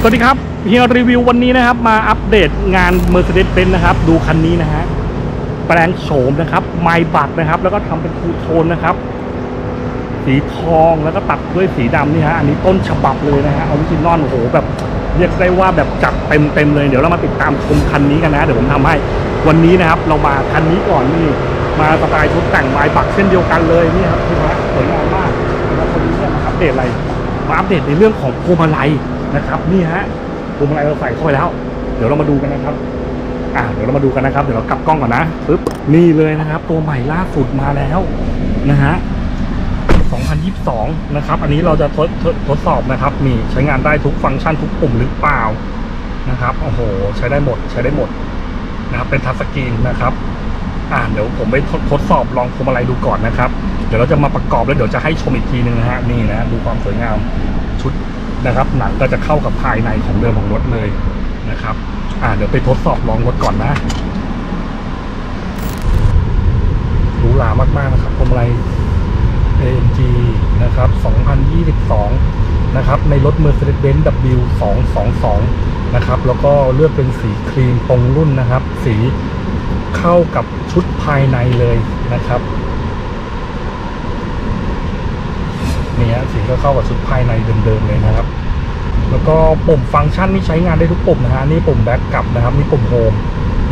สวัสดีครับเฮียรีวิววันนี้นะครับ มาอัปเดตงาน Mercedes-Benz นะครับ ดูคันนี้นะฮะแปลงโฉมนะครับ ไมบักนะครับ แล้วก็ทำเป็นคูโทนนะครับ สีทองแล้วก็ตัดด้วยสีดำนี่ฮะอันนี้ต้นฉบับเลยนะฮะออริจินอลโอ้โหแบบเรียกได้ว่าแบบจัดเต็มเต็มๆเลยเดี๋ยวเรามาติดตามชมคันนี้กันนะ เดี๋ยวผมทำให้วันนี้นะครับ เรามาคันนี้ก่อนนี่มาสไตล์ชุดแต่งไม้บักเช่นเดียวกันเลยนี่ครับคือฮะสวยงามมากแล้วคนนี้เนี่ยมาอัปเดตอะไรมาอัปเดตในเรื่องของพวงมาลัย นะครับนี่ฮะพวงมาลัยเราใส่เข้าไปแล้ว เดี๋ยวเรามาดูกันนะครับอ่าเดี๋ยวเรามาดูกันนะครับ เดี๋ยวเรากลับกล้องก่อนนะปึ๊บนี่เลยนะครับ ตัวใหม่ล่าสุดมาแล้วนะฮะ2022 นะครับ อันนี้เราจะทดทดทดสอบนะครับนี่ใช้งานได้ทุกฟังก์ชันทุกปุ่มหรือเปล่านะครับโอ้โห ใช้ได้หมดใช้ได้หมดนะครับเป็นทัชสกรีนนะครับ อ่าเดี๋ยวผมไปทดสอบลองพวงมาลัยดูก่อนนะครับ เดี๋ยวเราจะมาประกอบแล้วเดี๋ยวจะให้ชมอีกทีหนึ่งนะฮะนี่นะดูความสวยงามชุด นะครับ หนังก็จะเข้ากับภายในของเดิมของรถเลยนะครับ อ่าเดี๋ยวไปทดสอบลองรถก่อนนะหรูหรามากๆนะครับพวงมาลัย AMG นะครับ 2022 นะครับ ในรถ Mercedes-Benz W222 นะครับ แล้วก็เลือกเป็นสีครีมตรงรุ่นนะครับ สีเข้ากับชุดภายในเลยนะครับ นี่ฮะสี ก็เข้ากับชุดภายในเดิมๆเลยนะครับ แล้วก็ปุ่มฟังก์ชันนี่ใช้งานได้ทุกปุ่มนะฮะนี่ปุ่มแบ็กกลับนะครับนี่ปุ่มโฮม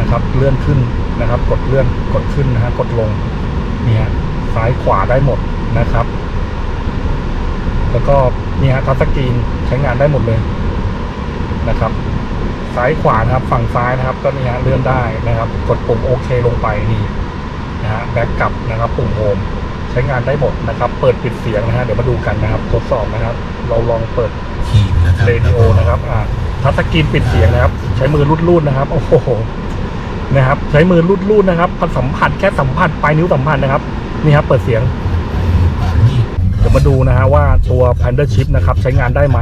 นะครับเลื่อนขึ้นนะครับ กดเลื่อนกดขึ้นนะฮะกดลงนี่ยซ้ายขวาได้หมดนะครับ แล้วก็นี่ฮะทัชสกรีนใช้งานได้หมดเลยนะครับซ้ายขวานะครับฝั่งซ้ายนะครับ ก็นี่ฮะเลื่อนได้นะครับ กดปุ่มโอเคลงไปนี่นะฮะแบ็กกลับนะครับ ปุ่มโฮม ช้งานได้หมดนะครับ เปิดปิดเสียงนะฮะเดี๋ยวมาดูกันนะครับ ทดสอบนะครับ เราลองเปิดทีมนะครับเรดิโอนะครับอ่าทัชสกรีนปิดเสียงนะครับ ใช้มือรูดๆนะครับโอ้โหนะครับใช้มือรูดๆนะครับสัมผัสแค่สัมผัสปลายนิ้วสัมผัสนะครับนี่ครับเปิดเสียงเดี๋ยวมาดูนะฮะว่าตัว Panda Chip นะครับใช้งานได้ไหม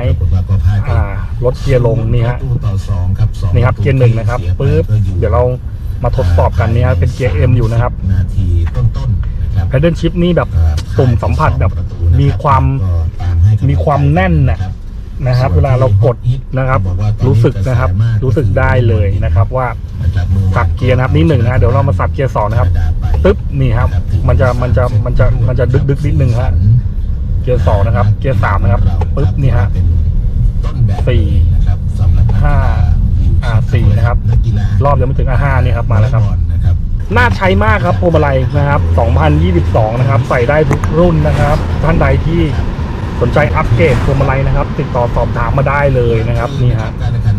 อ่าลดเกียร์ลงนี่ฮะต่อสองครับสองนี่ครับเกียร์หนึ่งนะครับปึ๊บเดี๋ยวเรามาทดสอบกันนี่ฮะเป็นเกียร์ M อยู่นะครับนาทีต้น ๆนะครับ Paddle Chip นี่แบบปุ่มสัมผัสแบบมีความมีความแน่นน่ะนะครับ เวลาเรากดนะครับ รู้สึกนะครับ รู้สึกได้เลยนะครับ ว่าสับเกียร์นะครับนี่หนึ่งนะเดี๋ยวเรามาสับเกียร์สองนะครับปึ๊บนี่ครับ มันจะมันจะมันจะมันจะดึกดึกนิดหนึ่งฮะเกียร์สองนะครับ เกียร์สามนะครับปึ๊บนี่ฮะสี่ห้าอ่าสี่นะครับ รอบยังไม่ถึงอะห้านี่ครับมาแล้วครับ น่าใช้มากครับพวงมาลัยนะครับ 2022 นะครับ ใส่ได้ทุกรุ่นนะครับ ท่านใดที่สนใจอัปเกรดพวงมาลัยนะครับ ติดต่อสอบถามมาได้เลยนะครับนี่ฮะการแข่งขัน